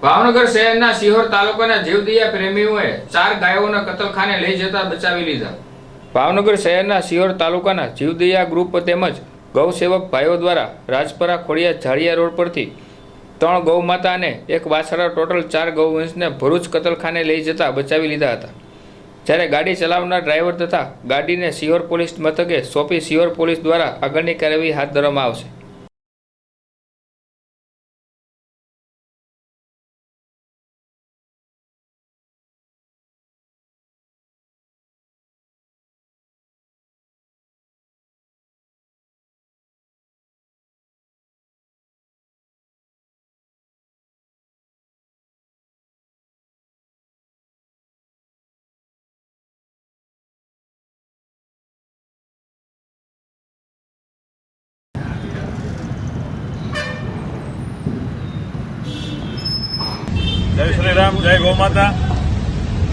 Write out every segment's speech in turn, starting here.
ભાવનગર શહેરના સિહોર તાલુકાના જીવદિયા પ્રેમીઓએ ચાર ગાયોના કતલખાને લઈ જતા બચાવી લીધા. ભાવનગર શહેરના સિહોર તાલુકાના જીવદિયા ગ્રુપ તેમજ ગૌસેવક ભાઈઓ દ્વારા રાજપરા ખોડિયા ઝાડિયા રોડ પરથી ત્રણ ગૌ માતા અને એક વાછરા ટોટલ ચાર ગૌવંશને ભરૂચ કતલખાને લઈ જતા બચાવી લીધા હતા. જ્યારે ગાડી ચલાવનાર ડ્રાઈવર તથા ગાડીને સિહોર પોલીસ મથકે સોંપી સિહોર પોલીસ દ્વારા આગળની કાર્યવાહી હાથ ધરવામાં આવશે. જય શ્રી રામ જય ગૌમાતા.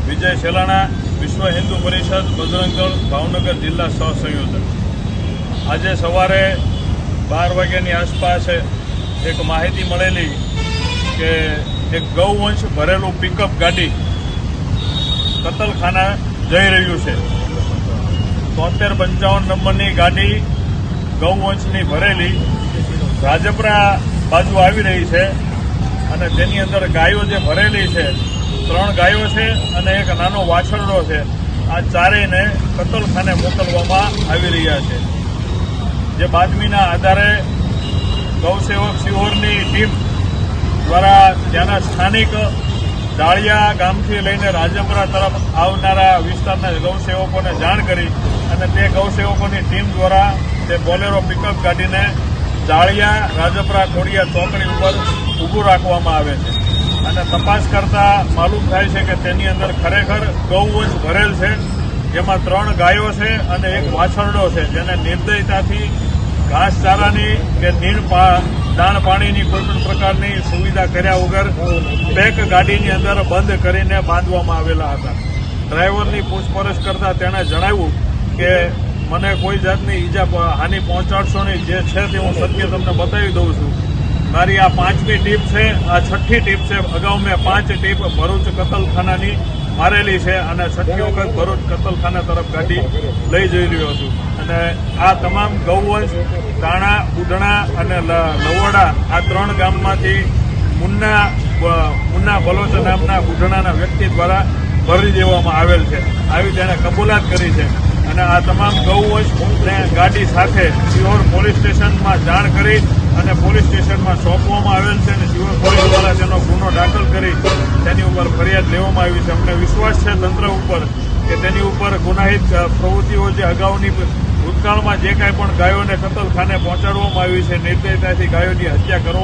વિજય શેલાણા, વિશ્વ હિન્દુ પરિષદ બજરંગ ભાવનગર જિલ્લા સહસંયોજક. આજે સવારે બાર વાગ્યાની આસપાસ એક માહિતી મળેલી કે એક ગૌવંશ ભરેલું પિકઅપ ગાડી કતલખાના જઈ રહ્યું છે. તોતેર પંચાવન નંબરની ગાડી ગૌવંશની ભરેલી. રાજપરા બાજુ આવી રહી છે. અને તેની અંદર ગાયો જે ભરેલી છે, ત્રણ ગાયો છે અને એક નાનો વાછરડો છે. આ ચારેયને કતલખાને મોકલવામાં આવી રહ્યા છે. જે બાતમીના આધારે ગૌસેવક સિહોરની ટીમ દ્વારા ત્યાંના સ્થાનિક ડાળિયા ગામથી લઈને રાજમરા તરફ આવનારા વિસ્તારના ગૌસેવકોને જાણ કરી અને તે ગૌસેવકોની ટીમ દ્વારા તે બોલેરો પિકઅપ ગાડીને જાળિયા, રાજપરા, ખોડિયા ચોકડી ઉપર ઊભું રાખવામાં આવે છે. અને તપાસ કરતા માલુમ થાય છે કે તેની અંદર ખરેખર ગૌવંશ ભરેલ છે. જેમાં ત્રણ ગાયો છે અને એક વાછરડો છે, જેને નિર્દયતાથી ઘાસચારાની કે નીણ દાણ પાણીની કોઈ પણ પ્રકારની સુવિધા કર્યા વગર પેક ગાડીની અંદર બંધ કરીને બાંધવામાં આવેલા હતા. ડ્રાઈવરની પૂછપરછ કરતા તેણે જણાવ્યું કે મને કોઈ જાતની ઈજા હાનિ પહોંચાડશો નહીં. જે છે તે હું સત્ય તમને બતાવી દઉં છું. મારી આ પાંચમી ટીપ છે, આ છઠ્ઠી ટીપ છે. અગાઉ મેં પાંચ ટીપ ભરૂચ કતલખાનાની મારેલી છે અને છઠ્ઠી વખત ભરૂચ કતલખાના તરફ ગાડી લઈ જઈ રહ્યો છું. અને આ તમામ ગૌવંશ તાણા ઉડણા અને લવોડા આ ત્રણ ગામમાંથી મુન્ના મુન્ના બલોચ નામના ઉઢણાના વ્યક્તિ દ્વારા ભરી દેવામાં આવેલ છે. આવી તેણે કબૂલાત કરી છે. અને આ તમામ ગૌવંશને ગાડી સાથે સિહોર પોલીસ સ્ટેશનમાં જાણ કરી અને પોલીસ સ્ટેશનમાં સોંપવામાં આવેલ છે અને સિહોર પોલીસ દ્વારા તેનો ગુનો દાખલ કરી તેની ઉપર ફરિયાદ લેવામાં આવી છે. અમને વિશ્વાસ છે તંત્ર ઉપર કે તેની ઉપર ગુનાહિત પ્રવૃત્તિઓ જે અગાઉની ભૂતકાળમાં જે કાંઈ પણ ગાયોને કતલખાને પહોંચાડવામાં આવી છે, નિર્દયતાથી ગાયોની હત્યા કરવામાં